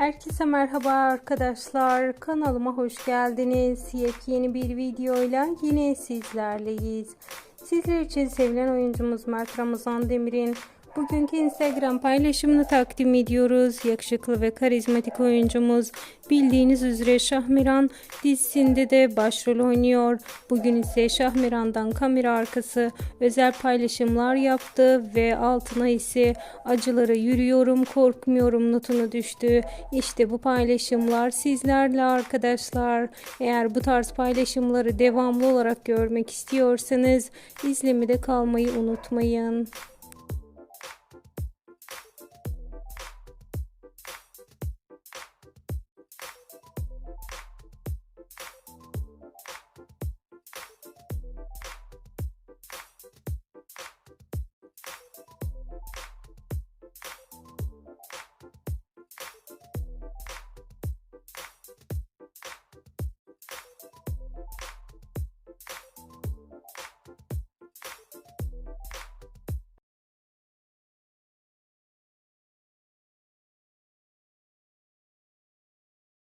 Herkese merhaba arkadaşlar. Kanalıma hoş geldiniz. Yepyeni bir videoyla yine sizlerleyiz. Sizler için sevilen oyuncumuz Mert Ramazan Demir'in bugünkü Instagram paylaşımını takdim ediyoruz. Yakışıklı ve karizmatik oyuncumuz bildiğiniz üzere Şahmeran dizisinde de başrol oynuyor. Bugün ise Şahmeran'dan kamera arkası özel paylaşımlar yaptı ve altına ise acılara yürüyorum korkmuyorum notunu düştü. İşte bu paylaşımlar sizlerle arkadaşlar. Eğer bu tarz paylaşımları devamlı olarak görmek istiyorsanız izlemede kalmayı unutmayın.